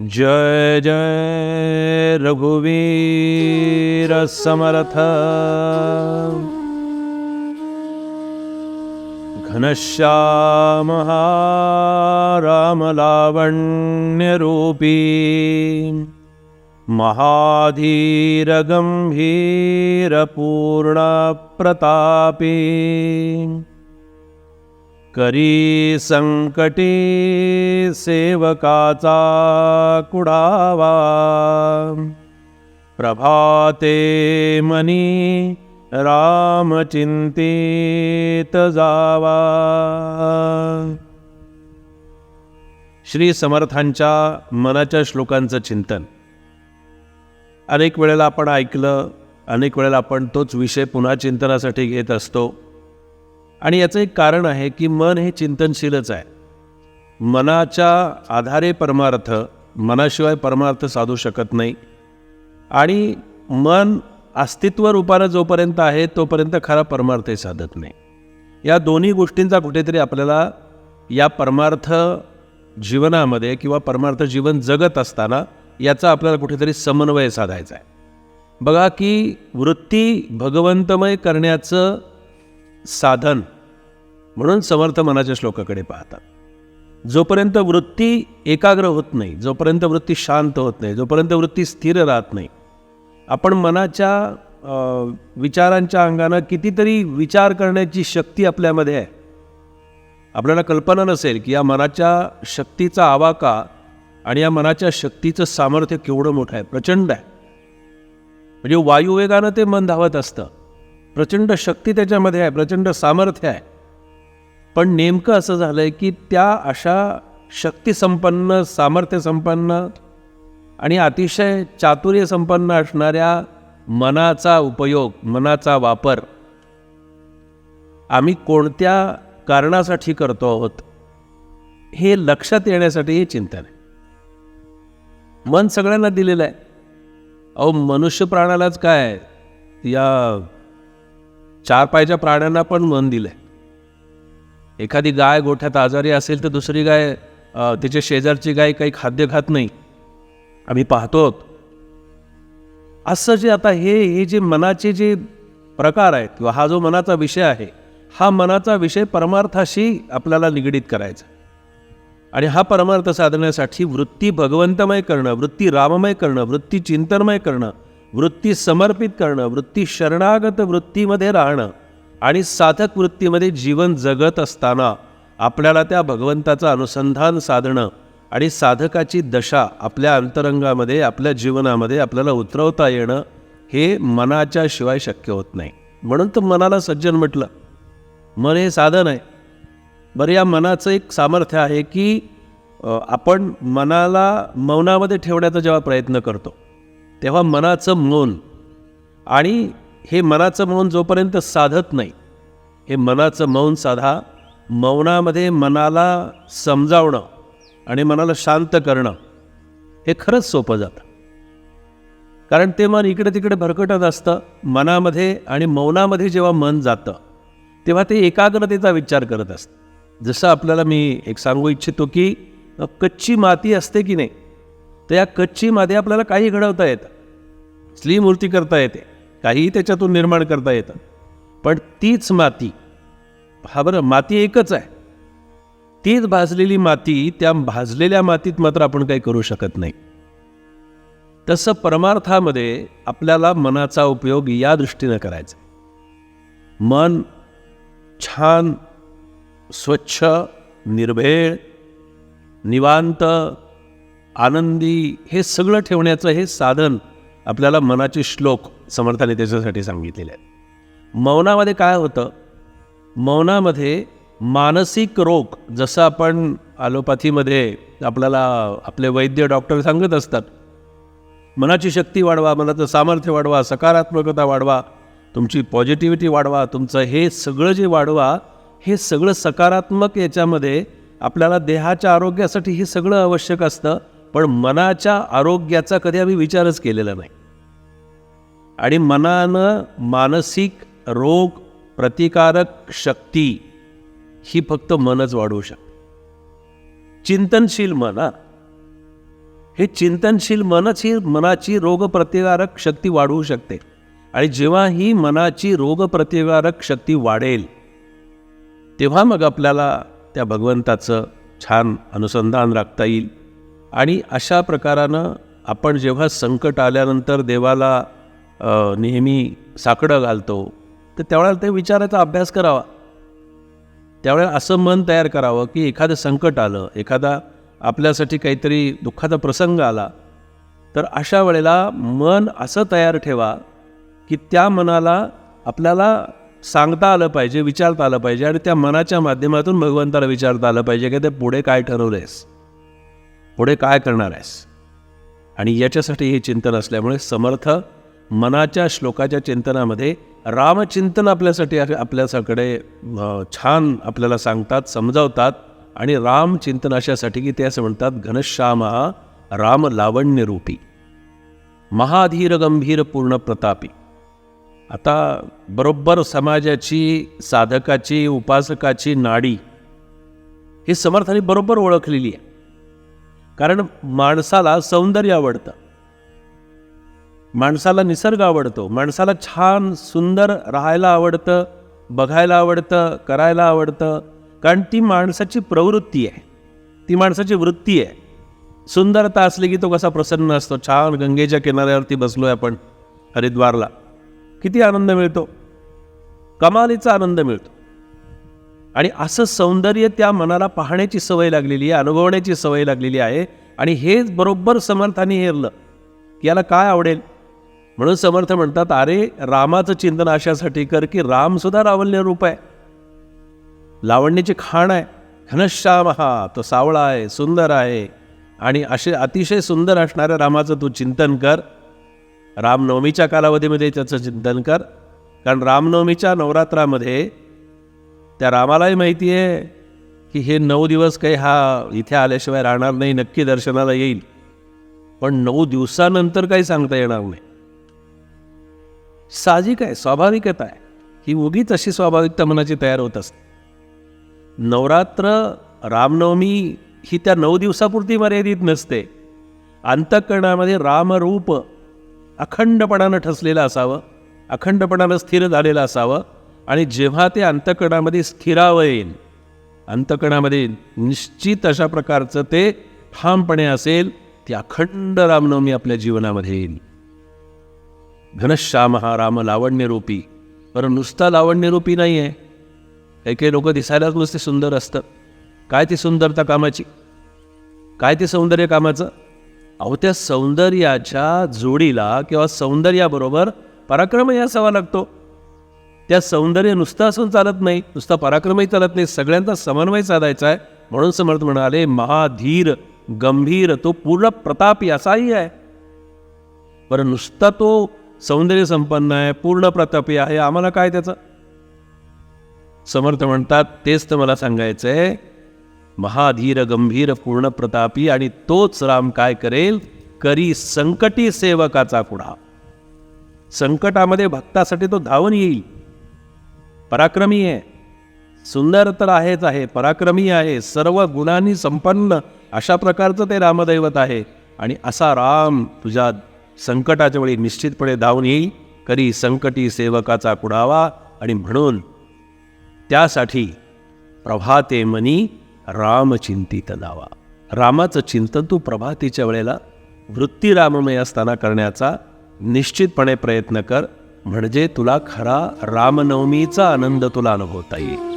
जय जय रघुवीर समर्थ। घनश्याम रामलावण्यरूपी महाधीरगम्भीरपूर्णप्रतापी करी संकटी सेवकाचा कुडावा. प्रभाते मनी रामचिंतित जावा. श्री समर्थांच्या मनाच्या श्लोकांचं चिंतन. अनेक वेळेला आपण ऐकलं अनेक वेळेला आपण तोच विषय पुन्हा चिंतनासाठी घेत असतो. आणि याचं एक कारण आहे की मन हे चिंतनशीलच आहे. मनाच्या आधारे परमार्थ मनाशिवाय परमार्थ साधू शकत नाही. आणि मन अस्तित्व रूपानं जोपर्यंत आहे तोपर्यंत खरा परमार्थही साधत नाही. या दोन्ही गोष्टींचा कुठेतरी आपल्याला या परमार्थ जीवनामध्ये किंवा परमार्थ जीवन जगत असताना याचा आपल्याला कुठेतरी समन्वय साधायचा आहे. बघा की वृत्ती भगवंतमय करण्याचं साधन म्हणून समर्थ मनाच्या श्लोकाकडे पाहतात. जोपर्यंत वृत्ती एकाग्र होत नाही जोपर्यंत वृत्ती शांत होत नाही जोपर्यंत वृत्ती स्थिर राहत नाही आपण मनाच्या विचारांच्या अंगानं कितीतरी विचार करण्याची शक्ती आपल्यामध्ये आहे. आपल्याला कल्पना नसेल की या मनाच्या शक्तीचा आवाका आणि या मनाच्या शक्तीचं सामर्थ्य केवढं मोठं आहे. प्रचंड आहे. म्हणजे वायुवेगानं ते मन धावत असतं. प्रचंड शक्ती त्याच्यामध्ये आहे प्रचंड सामर्थ्य आहे. पण नेमकं असं झालं आहे की त्या अशा शक्तिसंपन्न सामर्थ्यसंपन्न आणि अतिशय चातुर्यसंपन्न असणाऱ्या मनाचा उपयोग मनाचा वापर आम्ही कोणत्या कारणासाठी करतो आहोत हे लक्षात येण्यासाठी हे चिंतन आहे मन सगळ्यांना दिलेलं आहे. अहो मनुष्य प्राण्यालाच काय? या चार पायच्या प्राण्यांना पण मन दिलं आहे एखादी गाय गोठ्यात आजारी असेल तर दुसरी गाय तिच्या शेजारची गाय काही खाद्य खात नाही. आम्ही पाहतो असं जे आता हे हे जे मनाचे जे प्रकार आहेत किंवा हा जो मनाचा विषय आहे हा मनाचा विषय परमार्थाशी आपल्याला निगडीत करायचा. आणि हा परमार्थ साधण्यासाठी वृत्ती भगवंतमय करणं वृत्ती राममय करणं वृत्ती चिंतनमय करणं वृत्ती समर्पित करणं वृत्ती शरणागत वृत्तीमध्ये राहणं आणि साधक वृत्तीमध्ये जीवन जगत असताना आपल्याला त्या भगवंताचं अनुसंधान साधणं आणि साधकाची दशा आपल्या अंतरंगामध्ये आपल्या जीवनामध्ये आपल्याला उतरवता येणं हे मनाच्या शिवाय शक्य होत नाही. म्हणून तर मनाला सज्जन म्हटलं. मन हे साधन आहे. बरं या मनाचं एक सामर्थ्य आहे की आपण मनाला मौनामध्ये ठेवण्याचा जेव्हा प्रयत्न करतो तेव्हा मनाचं मौन आणि हे मनाचं मौन जोपर्यंत साधत नाही हे मनाचं मौन साधा मौनामध्ये मनाला समजावणं आणि मनाला शांत करणं हे खरंच सोपं जातं. कारण ते मन इकडे तिकडे भरकटत असतं मनामध्ये आणि मौनामध्ये जेव्हा मन जातं तेव्हा ते एकाग्रतेचा विचार करत असतं. जसं आपल्याला मी एक सांगू इच्छितो की कच्ची माती असते की नाही तर या कच्ची माती आपल्याला काही घडवता येतं. स्त्री मूर्ती करता येते. काहीही त्याच्यातून निर्माण करता येतं. पण तीच माती हा बरं माती एकच आहे. तीच भाजलेली माती त्या भाजलेल्या मातीत मात्र आपण काही करू शकत नाही. तसं परमार्थामध्ये आपल्याला मनाचा उपयोग या दृष्टीनं करायचा मन छान स्वच्छ निर्भेळ निवांत आनंदी हे सगळं ठेवण्याचं हे साधन आपल्याला मनाचे श्लोक समर्थाने त्याच्यासाठी सांगितलेले आहेत. मौनामध्ये काय होतं? मौनामध्ये मानसिक रोग जसं आपण ॲलोपॅथीमध्ये आपल्याला आपले वैद्य डॉक्टर सांगत असतात मनाची शक्ती वाढवा मनाचं सामर्थ्य वाढवा सकारात्मकता वाढवा तुमची पॉझिटिव्हिटी वाढवा तुमचं हे सगळं जे वाढवा हे सगळं सकारात्मक याच्यामध्ये आपल्याला देहाच्या आरोग्यासाठी हे सगळं आवश्यक असतं पण मनाच्या आरोग्याचा कधी आम्ही विचारच केलेला नाही. आणि मनानं मानसिक रोग प्रतिकारक शक्ती ही फक्त मनच वाढवू शकते. चिंतनशील मन हे. चिंतनशील मनच ही मनाची रोगप्रतिकारक शक्ती वाढवू शकते. आणि जेव्हा ही मनाची रोगप्रतिकारक शक्ती वाढेल तेव्हा मग आपल्याला त्या भगवंताचं छान अनुसंधान राखता येईल. आणि अशा प्रकारानं आपण जेव्हा संकट आल्यानंतर देवाला नेहमी साकडं घालतो तर त्यावेळेला ते विचाराचा अभ्यास करावा. त्यावेळेला असं मन तयार करावं की एखादं संकट आलं एखादा आपल्यासाठी काहीतरी दुःखाचा प्रसंग आला तर अशा वेळेला मन असं तयार ठेवा की त्या मनाला आपल्याला सांगता आलं पाहिजे विचारता आलं पाहिजे आणि त्या मनाच्या माध्यमातून भगवंताला विचारता आलं पाहिजे की ते पुढे काय ठरवलं आहेस पुढे काय करणार आहेस? आणि याच्यासाठी हे चिंतन असल्यामुळे समर्थ मनाच्या श्लोकाच्या चिंतनामध्ये रामचिंतन आपल्यासाठी आपल्यासाकडे छान आपल्याला सांगतात समजावतात आणि रामचिंतन अशासाठी की ते असं म्हणतात घनश्यामा राम लावण्यरूपी महाधीर गंभीर पूर्ण प्रतापी आता बरोबर समाजाची साधकाची उपासकाची नाडी ही समर्थाने बरोबर ओळखलेली आहे. कारण माणसाला सौंदर्य आवडतं. माणसाला निसर्ग आवडतो. माणसाला छान सुंदर राहायला आवडतं बघायला आवडतं करायला आवडतं. कारण ती माणसाची प्रवृत्ती आहे. ती माणसाची वृत्ती आहे. सुंदरता असली की तो कसा प्रसन्न असतो. छान गंगेच्या किनाऱ्यावरती बसलो आहे आपण हरिद्वारला. किती आनंद मिळतो. कमालीचा आनंद मिळतो. आणि असं सौंदर्य त्या मनाला पाहण्याची सवय लागलेली आहे अनुभवण्याची सवय लागलेली आहे. आणि हेच बरोबर समर्थाने हेरलं की याला काय आवडेल? म्हणून समर्थ म्हणतात अरे रामाचं चिंतन अशासाठी कर की रामसुद्धा रावल्य रूप आहे. लावण्याची खाण आहे. घनश्याम हा तो सावळा आहे सुंदर आहे. आणि असे अतिशय सुंदर असणाऱ्या रामाचं तू चिंतन कर. रामनवमीच्या कालावधीमध्ये त्याचं चिंतन कर. कारण रामनवमीच्या नवरात्रामध्ये त्या रामालाही माहिती आहे की हे नऊ दिवस काही हा इथे आल्याशिवाय राहणार नाही नक्की दर्शनाला येईल. पण नऊ दिवसानंतर काही सांगता येणार नाही. साहजिक आहे स्वाभाविकता आहे. ही उगीच अशी स्वाभाविकता मनाची तयार होत असते. नवरात्र रामनवमी ही त्या नऊ दिवसापुरती मर्यादित नसते. अंतःकरणामध्ये रामरूप अखंडपणानं ठसलेलं असावं अखंडपणानं स्थिर झालेलं असावं आणि जेव्हा ते अंतकणामध्ये स्थिरावं येईल अंतकणामध्ये निश्चित अशा प्रकारचं ते ठामपणे असेल ती अखंड रामनवमी आपल्या जीवनामध्ये येईल. घनश्याम हा राम लावण्यरूपी. बरं नुसता लावण्यरूपी नाही आहे काही काही लोक दिसायलाच नुसते सुंदर असतं काय ती सुंदरता कामाची? काय ते सौंदर्य कामाचं? अहो त्या सौंदर्याच्या जोडीला किंवा सौंदर्याबरोबर पराक्रमही असावा लागतो. त्या सौंदर्य नुसतं असून चालत नाही नुसता पराक्रमही चालत नाही सगळ्यांचा समन्वय साधायचा आहे. म्हणून समर्थ म्हणाले महाधीर गंभीर तो पूर्ण प्रतापी असाही आहे. बरं नुसता तो सौंदर्य संपन्न आहे पूर्ण प्रतापी आहे. आम्हाला काय त्याचं? समर्थ म्हणतात तेच तर मला सांगायचं आहे महाधीर गंभीर पूर्ण प्रतापी आणि तोच राम काय करेल? करी संकटी सेवकाचा पुढा. संकटामध्ये भक्तासाठी तो धावून येईल. पराक्रमी आहे. सुंदर तर आहेच आहे पराक्रमी आहे. सर्व गुणांनी संपन्न अशा प्रकारचं ते रामदैवत आहे. आणि असा राम तुझ्या संकटाच्या वेळी निश्चितपणे धावून येईल. करी संकटी सेवकाचा कुडावा आणि म्हणून त्यासाठी प्रभाते मनी रामचिंतित नावा. रामाचं चिंतन तू प्रभातीच्या वेळेला वृत्ती राममय असताना करण्याचा निश्चितपणे प्रयत्न कर. म्हणजे तुला खरा रामनवमीचा आनंद तुला अनुभवता येईल.